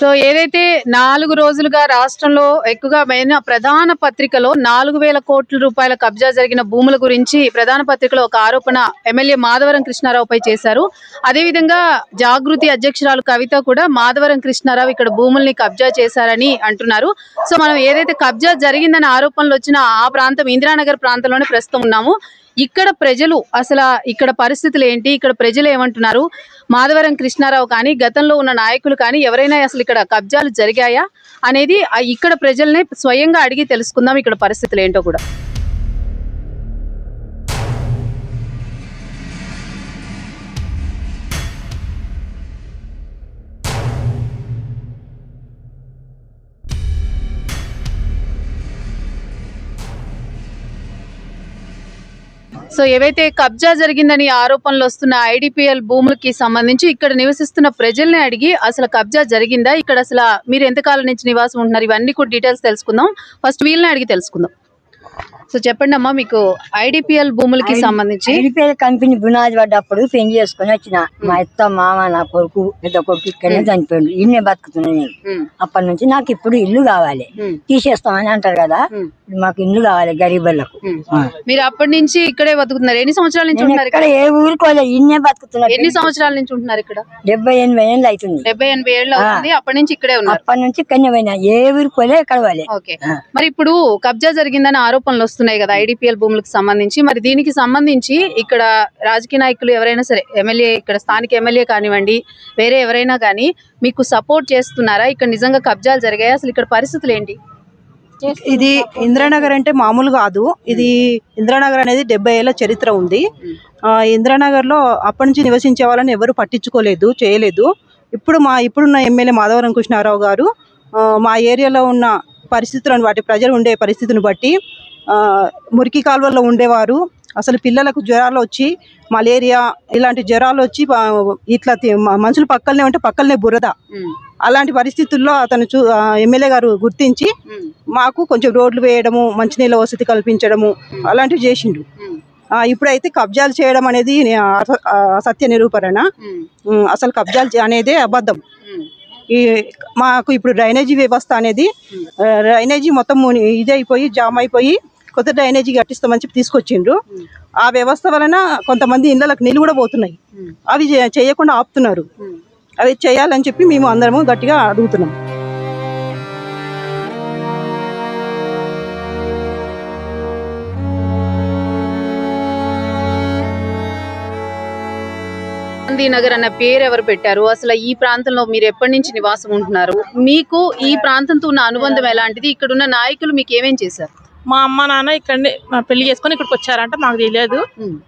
So ఏదైతే నాలుగు రోజులుగా రాష్ట్రంలో ఎక్కువగా మెయిన్ ప్రధాన పత్రికలో నాలుగు వేల కోట్ల రూపాయల కబ్జా జరిగిన భూముల గురించి ప్రధాన పత్రికలో ఒక ఆరోపణ ఎమ్మెల్యే మాధవరం కృష్ణారావుపై చేశారు. అదేవిధంగా జాగృతి అధ్యక్షురాలు కవిత కూడా మాధవరం కృష్ణారావు ఇక్కడ భూముల్ని కబ్జా చేశారని అంటున్నారు. సో మనం ఏదైతే కబ్జా జరిగిందనే ఆరోపణలు వచ్చిన ఆ ప్రాంతం ఇందిరానగర్ ప్రాంతంలోనే ప్రస్తుతం ఉన్నాము. ఇక్కడ ప్రజలు అసలు ఇక్కడ పరిస్థితులు ఏంటి? ఇక్కడ ప్రజలు ఏమంటున్నారు? మాధవరం కృష్ణారావు కానీ గతంలో ఉన్న నాయకులు కానీ ఎవరైనా అసలు ఇక్కడ కబ్జాలు జరిగాయా? అనేది ఇక్కడ ప్రజల్ని స్వయంగా అడిగి తెలుసుకుందాం ఇక్కడ పరిస్థితులు ఏంటో కూడా. సో ఏవైతే కబ్జా జరిగిందని ఆరోపణలు వస్తున్న ఐడిపిఎల్ భూములకి సంబంధించి ఇక్కడ నివసిస్తున్న ప్రజల్ని అడిగి అసలు కబ్జా జరిగిందా? ఇక్కడ అసలు మీరు ఎంతకాలం నుంచి నివాసం ఉంటున్నారు? ఇవన్నీ కూడా డీటెయిల్స్ తెలుసుకుందాం. ఫస్ట్ వీళ్ళని అడిగి తెలుసుకుందాం. సో చెప్పండి అమ్మా మీకు ఐడిపిఎల్ భూములకి సంబంధించి రిపేర్ కంపెనీ బునాది పడ్డప్పుడు పెళ్ళి చేసుకుని వచ్చిన మా అత్త మామ నా కొడుకు పెద్ద కొడుకు ఇక్కడనే చనిపోయాడు ఇన్నే బతుకుతున్నా నేను. అప్పటి నుంచి నాకు ఇప్పుడు ఇల్లు కావాలి. తీసేస్తామని అంటారు కదా మాకు ఇల్లు కావాలి గరీబులకు. మీరు అప్పటి నుంచి ఇక్కడే బతుకుతున్నారు. ఎన్ని సంవత్సరాల నుంచి నేను ఉంటున్నారు ఇక్కడ? ఏ ఊరుకోలే ఇన్నే బతుకుతున్నా. ఎన్ని సంవత్సరాల నుంచి ఉంటున్నారు ఇక్కడ? డెబ్బై ఎనభై ఏళ్ళు అవుతుంది. డెబ్బై ఎనభై ఏళ్ళు అవుతుంది. అప్పటి నుంచి ఇక్కడే ఉన్నారు. అప్పటి నుంచి ఇక్కడనే పోయినా. ఏ ఊరుకోలే ఎక్కడ పోలే. ఓకే. మరి ఇప్పుడు కబ్జా జరిగిందని ఆరోపణలు వస్తున్నాయి. కదా ఐడిపిఎల్ భూములకు సంబంధించి. మరి దీనికి సంబంధించి ఇక్కడ రాజకీయ నాయకులు ఎవరైనా సరే ఎమ్మెల్యే ఇక్కడ స్థానిక ఎమ్మెల్యే కానివ్వండి వేరే ఎవరైనా కానీ మీకు సపోర్ట్ చేస్తున్నారా? ఇక్కడ నిజంగా కబ్జాలు జరిగాయి? అసలు ఇక్కడ పరిస్థితులు ఏంటి? ఇది ఇందిరానగర్ అంటే మామూలు కాదు. ఇది ఇందిరానగర్ అనేది డెబ్బై ఏళ్ళ చరిత్ర ఉంది. ఆ, ఇందిరానగర్లో అప్పటి నుంచి నివసించే వాళ్ళని ఎవరు పట్టించుకోలేదు చేయలేదు. ఇప్పుడు మా ఇప్పుడున్న ఎమ్మెల్యే మాధవరం కృష్ణారావు గారు మా ఏరియాలో ఉన్న పరిస్థితులను బట్టి ప్రజలు ఉండే పరిస్థితిని బట్టి మురికి కాలువల్లో ఉండేవారు. అసలు పిల్లలకు జ్వరాలు వచ్చి మలేరియా ఇలాంటి జ్వరాలు వచ్చి ఇట్లా మనుషులు పక్కనే ఉంటే పక్కనే బురద. అలాంటి పరిస్థితుల్లో అతను చూ ఎమ్మెల్యే గారు గుర్తించి మాకు కొంచెం రోడ్లు వేయడము మంచినీళ్ళ వసతి కల్పించడము అలాంటివి చేసిండు. ఇప్పుడైతే కబ్జాలు చేయడం అనేది సత్య నిరూపణ అసలు కబ్జాలు అనేదే అబద్ధం. ఈ మాకు ఇప్పుడు డ్రైనేజీ వ్యవస్థ అనేది డ్రైనేజీ మొత్తం ముని- ఇది అయిపోయి జామ్ అయిపోయి కొత్త డ్రైనేజీ కట్టిస్తామని చెప్పి తీసుకొచ్చిండ్రు. ఆ వ్యవస్థ వలన కొంతమంది ఇళ్ళకి నీళ్ళు కూడా పోతున్నాయి. అవి చేయకుండా ఆపుతున్నారు. అవి చేయాలని చెప్పి మేము అందరము గట్టిగా అడుగుతున్నాం. గాంధీనగర్ అన్న పేరు ఎవరు పెట్టారు? అసలు ఈ ప్రాంతంలో మీరు ఎప్పటి నుంచి నివాసం ఉంటున్నారు? మీకు ఈ ప్రాంతంతో ఉన్న అనుబంధం ఎలాంటిది? ఇక్కడ ఉన్న నాయకులు మీకు ఏమేం చేశారు? మా అమ్మ నాన్న ఇక్కడనే మా పెళ్ళి చేసుకొని ఇక్కడికి వచ్చారంట మాకు తెలియదు.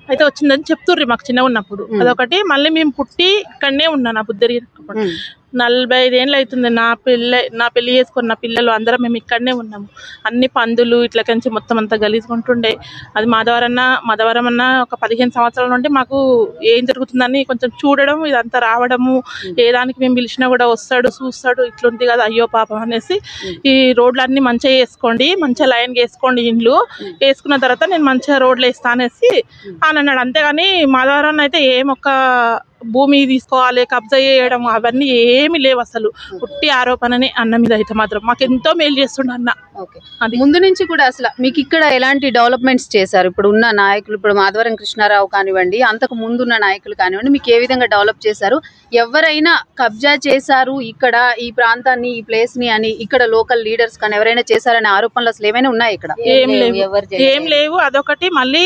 అయితే వచ్చిందని చెప్తుర్రి మాకు చిన్నగా ఉన్నప్పుడు. అదొకటి మళ్ళీ మేము పుట్టి ఇక్కడనే ఉన్నా నా బుద్ధి నలభై ఐదేళ్ళు అవుతుంది. నా పిల్ల నా పెళ్ళి చేసుకున్న నా పిల్లలు అందరం మేము ఇక్కడనే ఉన్నాము. అన్ని పందులు ఇట్లా కంచి మొత్తం అంతా గలీజుకుంటుండే. అది మాధవరన్న మాధవరం అన్న ఒక పదిహేను సంవత్సరాల నుండి మాకు ఏం జరుగుతుందని కొంచెం చూడడం ఇదంతా రావడము ఏ దానికి మేము పిలిచినా కూడా వస్తాడు చూస్తాడు ఇట్లుంది కదా అయ్యో పాపం అనేసి ఈ రోడ్లు అన్ని మంచిగా వేసుకోండి మంచిగా లైన్గా వేసుకోండి ఇండ్లు. వేసుకున్న తర్వాత నేను మంచిగా రోడ్లు వేస్తా అనేసి అని అన్నాడు అంతేగాని మాధవరన్న అయితే ఏం ఒక భూమి తీసుకోవాలి కబ్జా చేయడం అవన్నీ ఏమీ లేవు అసలు. పుట్టి ఆరోపణనే అన్న మీద అయితే మాత్రం మాకు ఎంతో మేలు చేస్తుండ అన్న. ఓకే. అది. ముందు నుంచి కూడా అసలు మీకు ఇక్కడ ఎలాంటి డెవలప్మెంట్స్ చేశారు? ఇప్పుడు ఉన్న నాయకులు ఇప్పుడు మాధవరం కృష్ణారావు కానివ్వండి అంతకు ముందున్న నాయకులు కానివ్వండి మీకు ఏ విధంగా డెవలప్ చేశారు? ఎవరైనా కబ్జా చేశారు ఇక్కడ ఈ ప్రాంతాన్ని ఈ ప్లేస్ని అని ఇక్కడ లోకల్ లీడర్స్ కానీ ఎవరైనా చేశారనే ఆరోపణలు అసలు ఏమైనా ఉన్నాయి ఇక్కడ? ఏం లేవు. ఏం లేవు. అదొకటి. మళ్ళీ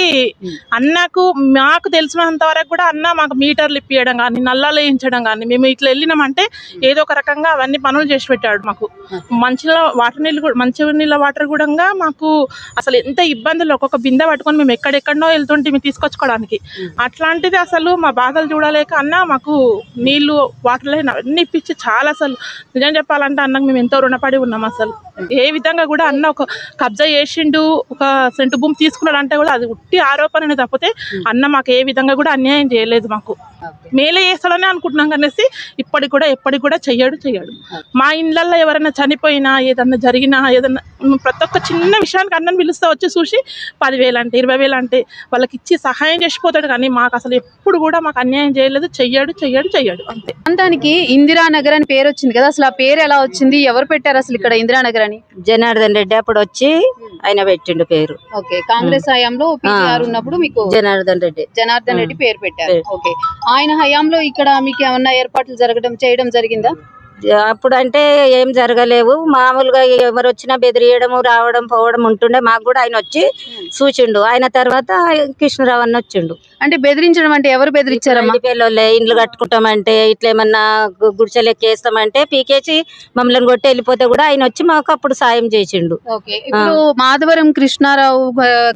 అన్నకు మాకు తెలిసినంత వరకు కూడా అన్న మాకు మీటర్లు ఇప్పియడం కానీ నల్లాలు వేయించడం కానీ మేము ఇట్లా వెళ్ళినామంటే ఏదో ఒక రకంగా అవన్నీ పనులు చేసి పెట్టాడు మాకు. మంచిలో వాటర్ నీళ్ళు కూడా మంచి నీళ్ళ వాటర్ కూడా మాకు అసలు ఎంత ఇబ్బందులు ఒక్కొక్క బిందె పట్టుకొని మేము ఎక్కడెక్కడో వెళ్తుంటే మేము తీసుకొచ్చుకోవడానికి అట్లాంటిది అసలు మా బాధలు చూడలేక అన్న మాకు నీళ్ళు వాటర్ లైన్ అవన్నీ ఇప్పించి చాలా అసలు. నిజం చెప్పాలంటే అన్నకు మేము ఎంతో రుణపడి ఉన్నాం అసలు. ఏ విధంగా కూడా అన్న ఒక కబ్జా చేసిండు ఒక సెంటు భూమి తీసుకున్నాడు అంటే కూడా అది ఉట్టి ఆరోపణనే తప్పితే అన్న మాకు ఏ విధంగా కూడా అన్యాయం చేయలేదు మాకు. మేలే చేస్తాడని అనుకుంటున్నాం కనేసి ఇప్పటికి కూడా ఎప్పటికి కూడా చెయ్యడు చెయ్యడు. మా ఇండ్లల్లో ఎవరైనా చనిపోయినా ఏదన్నా జరిగినా ఏదన్నా ప్రతి ఒక్క చిన్న విషయానికి అన్నని పిలుస్తా వచ్చి చూసి పదివేలు అంటే ఇరవై వేలు అంటే వాళ్ళకి ఇచ్చి సహాయం చేసిపోతాడు కానీ మాకు అసలు ఎప్పుడు కూడా మాకు అన్యాయం చేయలేదు. చెయ్యడు చెయ్యడు చెయ్యడు అంతే. ప్రాంతానికి ఇందిరానగర్ అని పేరు వచ్చింది కదా అసలు ఆ పేరు ఎలా వచ్చింది? ఎవరు పెట్టారు అసలు ఇక్కడ ఇందిరానగర్ అని జనార్దన్ రెడ్డి అప్పుడు వచ్చి ఆయన పెట్టిండు పేరు. ఓకే కాంగ్రెస్ హయాంలో పీటీఆర్ ఉన్నప్పుడు మీకు జనార్దన్ రెడ్డి. జనార్దన్ రెడ్డి పేరు పెట్టారు. ఓకే ఆయన హయాంలో ఇక్కడ మీకు ఏమన్నా ఏర్పాట్లు జరగడం చేయడం జరిగిందా? అప్పుడు అంటే ఏం జరగలేవు. మామూలుగా ఎవరు వచ్చినా బెదిరియడము రావడం పోవడం ఉంటుండే. మాకు కూడా ఆయన వచ్చి చూసిండు ఆయన తర్వాత కృష్ణరావు అన్న వచ్చిండు. అంటే బెదిరించడం అంటే ఎవరు బెదిరించారమ్మా? పిల్లలే ఇండ్లు కట్టుకుంటామంటే ఇట్లా ఏమన్నా గు- గుడిసెలు ఎక్కేస్తామంటే పీకేసి మమ్మల్ని కొట్టి వెళ్ళిపోతే కూడా ఆయన వచ్చి మాకు అప్పుడు సాయం చేసిండు. ఇప్పుడు మాధవరం కృష్ణారావు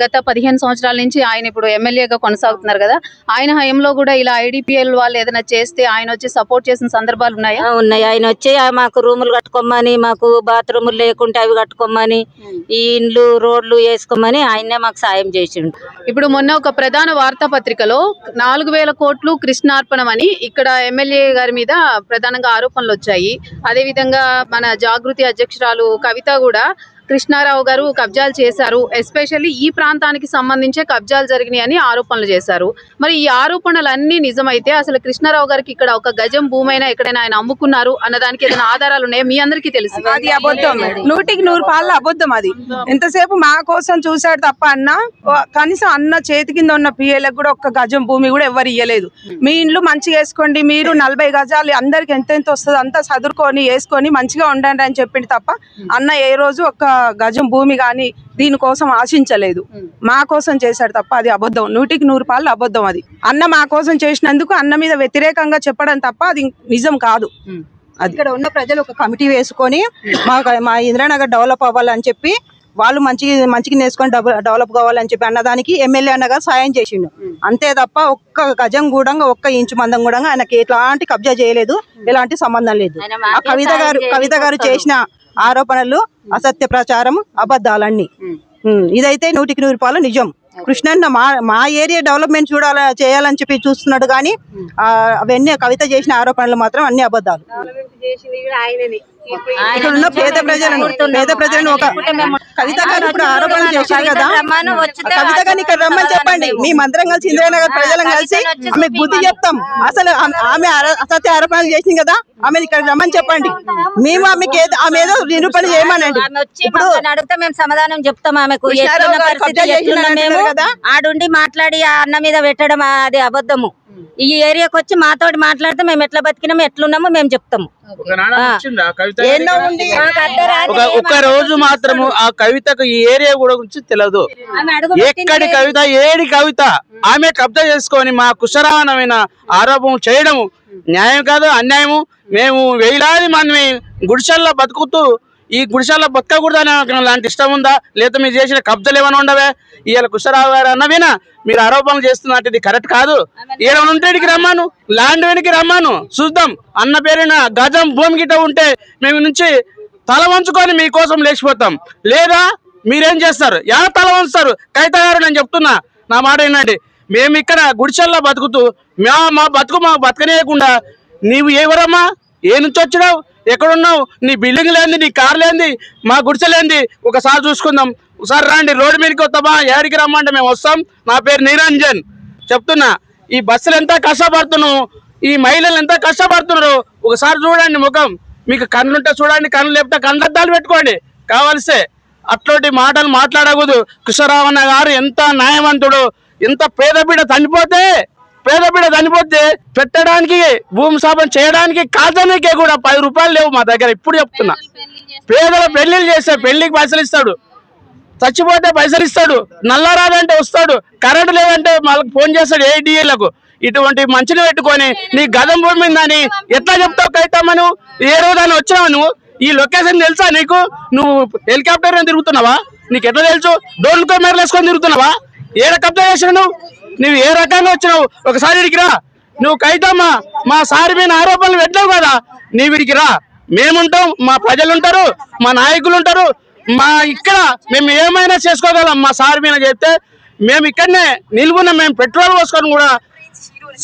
గత పదిహేను సంవత్సరాల నుంచి ఆయన ఇప్పుడు ఎమ్మెల్యేగా కొనసాగుతున్నారు కదా. ఆయన హయాంలో కూడా ఇలా ఐడిపిఎల్ వాళ్ళు ఏదైనా చేస్తే ఆయన వచ్చి సపోర్ట్ చేసిన సందర్భాలు ఉన్నాయా? ఉన్నాయి. ఆయన వచ్చి మాకు రూములు కట్టుకోమని మాకు బాత్రూములు లేకుంటే అవి కట్టుకోమని ఈ ఇండ్లు రోడ్లు వేసుకోమని ఆయనే మాకు సాయం చేసిండు. ఇప్పుడు మొన్న ఒక ప్రధాన వార్తాపత్రికలో నాలుగు వేల కోట్లు కృష్ణార్పణం అని ఇక్కడ ఎమ్మెల్యే గారి మీద ప్రధానంగా ఆరోపణలు వచ్చాయి. అదే విధంగా మన జాగృతి అధ్యక్షురాలు కవిత కూడా కృష్ణారావు గారు కబ్జాలు చేశారు. ఎస్పెషల్లీ ఈ ప్రాంతానికి సంబంధించే కబ్జాలు జరిగినాయి అని ఆరోపణలు చేశారు. మరి ఈ ఆరోపణలు అన్ని నిజమైతే అసలు కృష్ణారావు గారికి ఇక్కడ ఒక గజం భూమైనా ఎక్కడైనా ఆయన అమ్ముకున్నారు అన్నదానికి ఏదైనా ఆధారాలు ఉన్నాయా? మీ అందరికీ తెలుసు. అది అబద్ధం. నూటికి నూరు పాళ్ళు అబద్ధం అది. ఎంతసేపు మా కోసం చూశాడు తప్ప అన్న ఓ కనీసం అన్న చేతి కింద ఉన్న పిఏలకు కూడా ఒక్క గజం భూమి కూడా ఎవరు ఇయ్యలేదు. మీ ఇండ్లు మంచిగా వేసుకోండి మీరు నలభై గజాలు అందరికి ఎంత ఎంత వస్తుందో అంతా చదువుకొని వేసుకొని మంచిగా ఉండండి అని చెప్పింది తప్ప అన్న ఏ రోజు ఒక గజం భూమి కానీ దీనికోసం ఆశించలేదు. మా కోసం చేశాడు తప్ప అది అబద్ధం. నూటికి నూరు పాళ్ళు అబద్ధం అది. అన్న మా కోసం చేసినందుకు అన్న మీద వ్యతిరేకంగా చెప్పడం తప్ప అది నిజం కాదు. అది. ఇక్కడ ఉన్న ప్రజలు ఒక కమిటీ వేసుకొని మా మా ఇంద్రానగర్ డెవలప్ అవ్వాలని చెప్పి వాళ్ళు మంచి మంచిగా నేర్చుకొని డెవలప్ కావాలని చెప్పి అన్నదానికి ఎమ్మెల్యే అన్నగా సాయం చేసిండు. అంతే తప్ప ఒక్క గజం కూడా ఒక్క ఇంచు మందం కూడా ఆయనకి ఎలాంటి కబ్జా చేయలేదు. ఎలాంటి సంబంధం లేదు. కవిత గారు కవిత గారు. చేసిన ఆరోపణలు అసత్య ప్రచారం అబద్ధాలన్నీ. ఇదైతే నూటికి నూరు పాలు నిజం. కృష్ణన్న మా మా ఏరియా డెవలప్మెంట్ చూడాల చేయాలని చెప్పి చూస్తున్నాడు కానీ అవన్నీ కవిత చేసిన ఆరోపణలు మాత్రం అన్ని అబద్ధాలు. ఇక్కడ ఉన్న పేద ప్రజలను పేద ప్రజలను ఒక కవిత గారు ఇప్పుడు ఆరోపణలు చేశారు కదా? కవిత గారిని ఇక్కడ రమ్మని చెప్పండి. మీ మంత్రం కలిసి ఇందిరానగర్ ప్రజలను కలిసి ఆమెకు బుద్ధి చెప్తాం. అసలు ఆమె- ఆమె అసత్య ఆరోపణలు చేసింది కదా? ఆమె ఇక్కడ రమ్మని చెప్పండి. మేము ఆమెకి ఆమె ఏదో నిరూపణ చేయమనండి. ఆమె మమ్మల్ని అడిగితే మేము సమాధానం చెప్తాం ఆమెకు. మేము? ఆడుండి మాట్లాడి ఆ అన్న మీద పెట్టడం అది అబద్ధము. ఈ ఏరియాకి వచ్చి మాతోటి మాట్లాడితే మేము ఎట్లా బతికినాము ఎట్లున్నామో మేము చెప్తాము. ఒక ఒక్క రోజు మాత్రము ఆ కవితకు ఈ ఏరియా కూడా గురించి తెలియదు ఎక్కడి. కవిత ఏడి కవిత? ఆమె కబ్జా చేసుకొని మా కుశరానమైన ఆరోపణ చేయడం న్యాయం కాదు అన్యాయము. మేము వేలాది మంది గుడిసెల్లో బతుకుతూ ఈ గుడిసెల్లో బతకకూడదని లాంటి ఇష్టం ఉందా? లేదా మీరు చేసిన కబ్జాలు ఏమైనా ఉండవే? ఇవాళ కుశరావు గారు అన్నవినా మీరు ఆరోపణలు చేస్తున్నట్టు ఇది కరెక్ట్ కాదు. ఈడ ఉంటేడికి రమ్మాను ల్యాండ్ వెనక్కి రమ్మాను. చూద్దాం అన్న పేరున గజం భూమి గిట్ట ఉంటే మేము నుంచి తల వంచుకొని మీకోసం లేచిపోతాం. లేదా మీరేం చేస్తారు? ఎలా తల వంచుతారు? కవిత గారు నేను చెప్తున్నా నా మాట ఏంటంటే మేము ఇక్కడ గుడిసెల్లో బతుకుతూ మా మా బతుకు మా బతకనేయకుండా నీవు ఎవరమ్మా ఏ నుంచి వచ్చినావు? ఎక్కడున్నావు? నీ బిల్డింగ్ లేని నీ కార్ లేని మా గుడిసెలేంది ఒకసారి చూసుకుందాం. ఒకసారి రండి రోడ్డు మీదకి వస్తామా? ఏడికి రమ్మంటే మేము వస్తాం. నా పేరు నిరంజన్. చెప్తున్నా ఈ బస్సులు ఎంత కష్టపడుతున్నావు? ఈ మహిళలు ఎంత కష్టపడుతున్నారు ఒకసారి చూడండి ముఖం. మీకు కన్నుంటే చూడండి కన్ను లేకపోతే కళ్ళద్దాలు పెట్టుకోండి. కావాల్సే అట్లాంటి మాటలు మాట్లాడకూడదు. కృష్ణరావణ గారు ఎంత న్యాయవంతుడు ఎంత పేద బిడ్డ చనిపోతే పేద బిడ్డ చనిపోతే పెట్టడానికి భూమి సాపం చేయడానికి కాదనికే కూడా పది రూపాయలు లేవు మా దగ్గర. ఇప్పుడు చెప్తున్నా. పేదల పెళ్ళిళ్ళు చేస్తే పెళ్ళికి పైసలు ఇస్తాడు. చచ్చిపోతే పైసలు ఇస్తాడు. నల్లరాదంటే వస్తాడు. కరెంట్ లేదంటే వాళ్ళకి ఫోన్ చేస్తాడు ఏడిఏలకు ఇటువంటి మంచిని పెట్టుకొని నీ గదం భూమి ఉందని ఎట్లా చెప్తావు కైతమ్మా నువ్వు? ఏ రోజు వచ్చినావు నువ్వు? ఈ లొకేషన్ తెలుసా నీకు? నువ్వు హెలికాప్టర్ తిరుగుతున్నావా? నీకు ఎట్లా తెలుసు? డోర్లు కెమెరాలు వేసుకొని తిరుగుతున్నావా? ఏడ కబ్జా చేసినావు నువ్వు? నువ్వు ఏ రకంగా వచ్చినావు? ఒకసారి ఇడికి రా. నువ్వు కైతమ్మా మా సారి మీద ఆరోపణలు పెట్టావు కదా. నీవు ఇడికి రా. మేముంటాం మా ప్రజలు ఉంటారు మా నాయకులు ఉంటారు మా ఇక్కడ మేము ఏమైనా చేసుకోగలం మా సార్ మీద చెప్తే మేము ఇక్కడనే నిలుగున్నాం మేము పెట్రోల్ పోసుకొని కూడా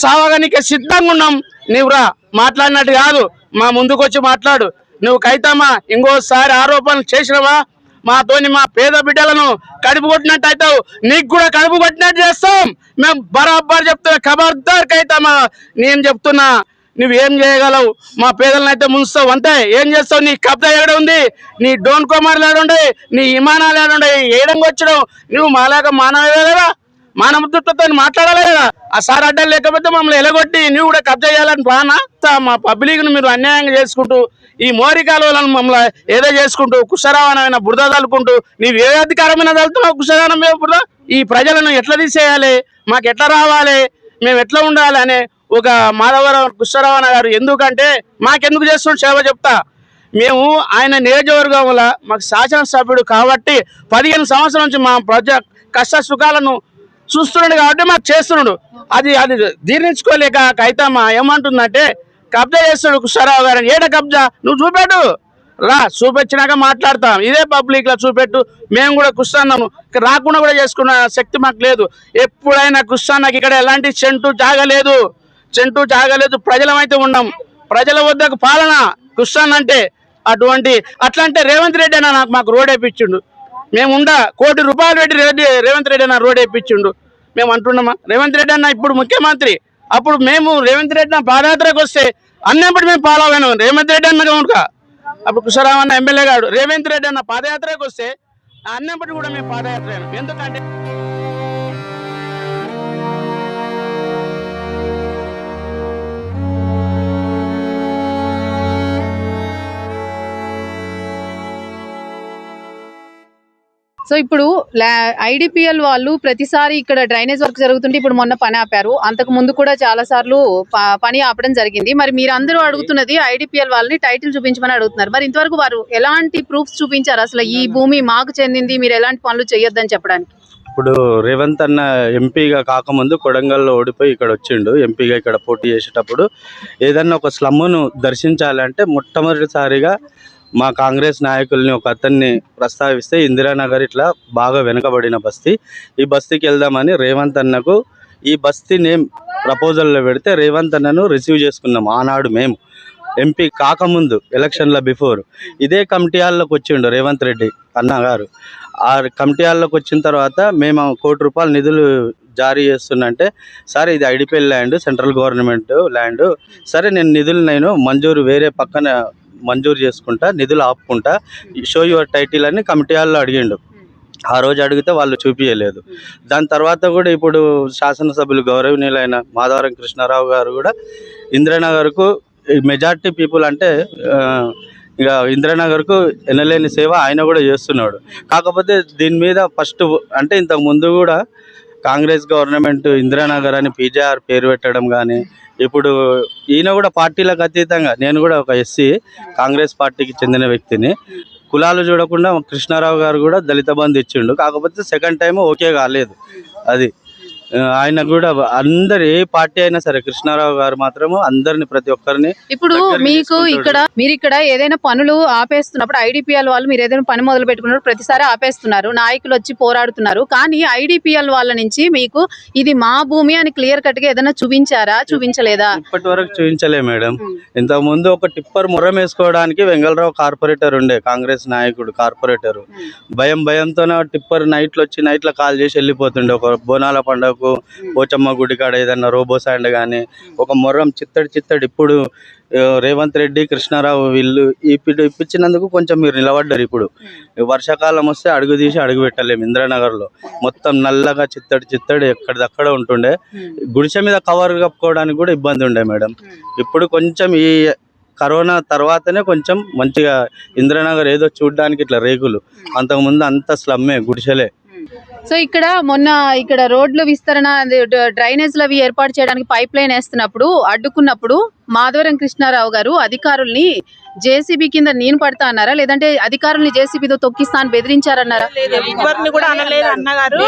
సావగానికి సిద్ధంగా ఉన్నాం. నువ్వు రా మాట్లాడినట్టు కాదు మా ముందుకు వచ్చి మాట్లాడు. నువ్వు కైతమ్మా ఇంకోసారి ఆరోపణలు చేసినవా? మాతోని మా పేద బిడ్డలను కడుపు కొట్టినట్టు అవుతావు. నీకు కూడా కడుపు కొట్టినట్టు చేస్తాం. మేము బరాబర్ చెప్తున్నా ఖబర్దార్ కైతమ్మా నేను చెప్తున్నా నువ్వేం చేయగలవు? మా పేదలను అయితే ముంచుతావు. అంతే ఏం చేస్తావు? నీ కబ్జా ఏడ ఉంది? నీ డోన్ కుమార్లు ఏడుండే నీ విమానాలు ఏడుండే ఏడంగా వచ్చడం నువ్వు మాలాగా మానవే కదా? మానవత్వంతో మాట్లాడాలి కదా? ఆ సార్ అడ్డాలు లేకపోతే మమ్మల్ని ఎలగొట్టి నువ్వు కూడా కబ్జా చేయాలని ప్లానా? మా పబ్లిక్ను మీరు అన్యాయంగా చేసుకుంటూ ఈ మోరి కాలువలను మమ్మల్ని ఏదో చేసుకుంటూ కుషరావనమైన బురద తలుకుంటూ నీవు ఏ అధికారమైన తలుతున్నావు కుషరావనం బురద? ఈ ప్రజలను ఎట్లా తీసేయాలి? మాకు ఎట్లా రావాలి? మేము ఎట్లా ఉండాలి అనే ఒక మాధవరావు కుషరావణ గారు ఎందుకంటే మాకెందుకు చేస్తున్న సేవ చెప్తా. మేము ఆయన నియోజకవర్గంలో మాకు శాసనసభ్యుడు కాబట్టి పదిహేను సంవత్సరాల నుంచి మా ప్రజ కష్ట సుఖాలను చూస్తున్నాడు కాబట్టి మాకు చేస్తున్నాడు అది అది జీర్ణించుకోలేక కైతమ్మ ఏమంటుందంటే కబ్జా చేస్తాడు కుషారావు గారు. ఏడ కబ్జా? నువ్వు చూపాడు రా చూపించినాక మాట్లాడతాం. ఇదే పబ్లిక్లో చూపెట్టు. మేము కూడా కుస్తాన్నాము. రాకుండా కూడా చేసుకున్న శక్తి మాకు లేదు. ఎప్పుడైనా కుస్తాన్నాకి ఇక్కడ ఎలాంటి చెంటు జాగలేదు. చెంటు జాగలేదు. ప్రజలమైతే ఉన్నాం. ప్రజల వద్దకు పాలన కుస్తాన్ అంటే అటువంటి అట్లా అంటే రేవంత్ రెడ్డి అన్న నాకు మాకు రోడ్ వేయించిండు మేము ఉండ కోటి రూపాయలు పెట్టి రెడ్డి రేవంత్ రెడ్డి అన్న రోడ్ వేయించిండు మేము అంటున్నామా? రేవంత్ రెడ్డి అన్న ఇప్పుడు ముఖ్యమంత్రి. అప్పుడు మేము రేవంత్ రెడ్డి అన్న పాదయాత్రకు వస్తే అన్నప్పుడు మేము ఫాలో రేవంత్ రెడ్డి అన్న కనుక అప్పుడు కుషరావు అన్న ఎమ్మెల్యే గారు రేవంత్ రెడ్డి అన్న పాదయాత్రకు వస్తే అన్నప్పటికీ కూడా మేము పాదయాత్ర ఎందుకంటే సో ఇప్పుడు ఐడిపిఎల్ వాళ్ళు ప్రతిసారి ఇక్కడ డ్రైనేజ్ వర్క్ జరుగుతుంటే ఇప్పుడు మొన్న పని ఆపారు. అంతకు ముందు కూడా చాలా సార్లు పని ఆపడం జరిగింది. మరి మీరందరూ అడుగుతున్నది ఐడిపిఎల్ వాళ్ళని టైటిల్ చూపించమని అడుగుతున్నారు. మరి ఇంతవరకు వారు ఎలాంటి ప్రూఫ్స్ చూపించారు? అసలు ఈ భూమి మాకు చెందింది మీరు ఎలాంటి పనులు చేయొద్దని చెప్పడానికి? ఇప్పుడు రేవంత్ అన్న ఎంపీగా కాకముందు కొడంగల్లో ఓడిపోయి ఇక్కడ వచ్చిండు. ఎంపీగా ఇక్కడ పోటీ చేసేటప్పుడు ఏదన్నా ఒక స్లమ్మును దర్శించాలంటే మొట్టమొదటిసారిగా మా కాంగ్రెస్ నాయకుల్ని ఒక అతన్ని ప్రస్తావిస్తే ఇందిరానగర్ ఇట్లా బాగా వెనుకబడిన బస్తీ. ఈ బస్తీకి వెళ్దామని రేవంత్ అన్నకు ఈ బస్తీ నేమ్ ప్రపోజల్లో పెడితే రేవంత్ అన్నను రిసీవ్ చేసుకున్నాం ఆనాడు మేము. ఎంపీ కాకముందు ఎలక్షన్ల బిఫోర్. ఇదే కమిటీ హాల్లోకి వచ్చిండు రేవంత్ రెడ్డి అన్నగారు. ఆ కమిటీ హాల్లోకి వచ్చిన తర్వాత మేము కోటి రూపాయల నిధులు జారీ చేస్తుందంటే సార్ ఇది IDPL land central government land. సరే నేను నిధులు నేను మంజూరు వేరే పక్కన మంజూరు చేసుకుంటా నిధులు ఆపుకుంటా షో యువర్ టైటిల్ అని కమిటీ వాళ్ళు అడిగిండు. ఆ రోజు అడిగితే వాళ్ళు చూపించలేదు దాని తర్వాత కూడా ఇప్పుడు శాసనసభ్యులు గౌరవనీయులైన మాధవరం కృష్ణారావు గారు కూడా ఇంద్రనగర్కు మెజార్టీ పీపుల్ అంటే ఇక ఇంద్రనగర్కు ఎనలేని సేవ ఆయన కూడా చేస్తున్నాడు. కాకపోతే దీని మీద ఫస్ట్ అంటే ఇంతకు ముందు కూడా కాంగ్రెస్ గవర్నమెంట్ ఇందిరానగర్ అని పీజేఆర్ పేరు పెట్టడం కానీ ఇప్పుడు ఈయన కూడా పార్టీలకు అతీతంగా నేను కూడా ఒక ఎస్సీ కాంగ్రెస్ పార్టీకి చెందిన వ్యక్తిని. కులాలు చూడకుండా కృష్ణారావు గారు కూడా దళిత బంధు ఇచ్చిండు. కాకపోతే సెకండ్ టైం ఓకే కాలేదు. అది ఆయన కూడా అందరు ఏ పార్టీ అయినా సరే కృష్ణారావు గారు మాత్రము అందరిని ప్రతి ఒక్కరిని ఇప్పుడు మీకు. ఇక్కడ మీరు ఇక్కడ ఏదైనా పనులు ఆపేస్తున్నప్పుడు ఐడిపిఎల్ వాళ్ళు మీరు ఏదైనా పని మొదలు పెట్టుకున్నప్పుడు ప్రతిసారి ఆపేస్తున్నారు. నాయకులు వచ్చి పోరాడుతున్నారు. కానీ ఐడిపిఎల్ వాళ్ళ నుంచి మీకు ఇది మా భూమి అని క్లియర్ కట్గా ఏదైనా చూపించారా? చూపించలేదా? ఇప్పటి వరకు చూపించలే మేడం. ఇంతకు ముందు ఒక టిప్పర్ ముర్రం వేసుకోవడానికి వెంగళరావు కార్పొరేటర్ ఉండే కాంగ్రెస్ నాయకుడు కార్పొరేటర్. భయం భయంతోనే టిప్పర్ నైట్లు వచ్చి నైట్లో కాల్ చేసి వెళ్ళిపోతుండే. ఒక బోనాల పండుగకు పోచమ్మ గుడి కాడ ఏదన్నా రోబో సాండ్ కానీ ఒక ముర్రం చిత్తడి చిత్తడి ఇప్పుడు రేవంత్ రెడ్డి కృష్ణారావు వీళ్ళు ఇప్పుడు ఇప్పించినందుకు కొంచెం మీరు నిలబడ్డారు ఇప్పుడు. వర్షాకాలం వస్తే అడుగు తీసి అడుగు పెట్టలేము ఇంద్రనగర్లో. మొత్తం నల్లగా చిత్తడి చిత్తడి ఎక్కడిదక్కడ ఉంటుండే. గుడిసె మీద కవర్ కప్పుకోవడానికి కూడా ఇబ్బంది ఉండే మేడం. ఇప్పుడు కొంచెం ఈ కరోనా తర్వాతనే కొంచెం మంచిగా ఇంద్రనగర్ ఏదో చూడడానికి ఇట్లా రేకులు. అంతకుముందు అంత స్లమ్మే గుడిసెలే. సో ఇక్కడ మొన్న ఇక్కడ రోడ్లు విస్తరణ డ్రైనేజ్లు అవి ఏర్పాటు చేయడానికి పైప్ లైన్ వేస్తున్నప్పుడు అడ్డుకున్నప్పుడు మాధవరం కృష్ణారావు గారు అధికారుల్ని జేసీబీ కింద నేను పడతా అన్నారా? లేదంటే అధికారుల్ని జేసీబీతో తొక్కిస్తా అని బెదిరించారన్నారా? ఎవరిని కూడా అనలేదు అన్నగారు.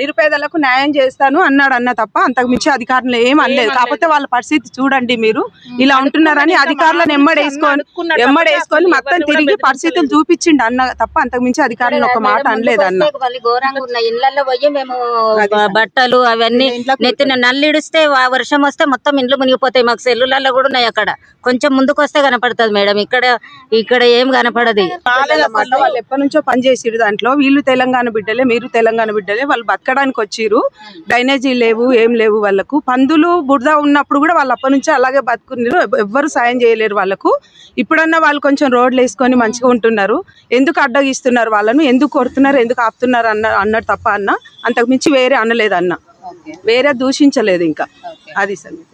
నిరుపేదలకు న్యాయం చేస్తాను అన్నాడు అన్న తప్ప అంతకు మించి అధికారులు ఏం అనలేదు. కాకపోతే వాళ్ళ పరిస్థితి చూడండి మీరు. ఇలా ఉంటున్నారని అధికారులను ఎమ్మడేసుకొని ఎమ్మడేసుకొని మొత్తం తిరిగి పరిస్థితులు చూపించిండు అన్న తప్ప అంతకు మించి అధికారులను ఒక మాట అనలేదు అన్న మళ్ళీ ఘోరంగా ఉన్న ఇళ్ళల్లో పోయి మేము బట్టలు అవన్నీ నెత్తిన నల్లిడిస్తే వర్షం వస్తే మొత్తం ఇండ్లు మునిగిపోతాయి. మాకు సెల్లులలో కూడా ఉన్నాయి అక్కడ. కొంచెం ముందుకు వస్తే కనపడుతుంది మేడం. ఇక్కడ ఇక్కడ ఏం కనపడదు. వాళ్ళు ఎప్పటి నుంచో పనిచేసిరు దాంట్లో. వీళ్ళు తెలంగాణ బిడ్డలే మీరు తెలంగాణ బిడ్డలే. వాళ్ళు బతకడానికి వచ్చిర్రు. డ్రైనేజీ లేవు ఏం లేవు వాళ్ళకు. పందులు బురద ఉన్నప్పుడు కూడా వాళ్ళు అప్పటి నుంచి అలాగే బతుకున్నారు. ఎవ్వరు సాయం చేయలేరు వాళ్ళకు. ఇప్పుడన్నా వాళ్ళు కొంచెం రోడ్లు వేసుకొని మంచిగా ఉంటున్నారు. ఎందుకు అడ్డగిస్తున్నారు వాళ్ళను? ఎందుకు కొడుతున్నారు ఎందుకు ఆపుతున్నారు అన్న అన్నట్టు తప్ప అన్న. అంతకు మించి వేరే అనలేదు అన్న. వేరే దూషించలేదు ఇంకా. అది సంగతి.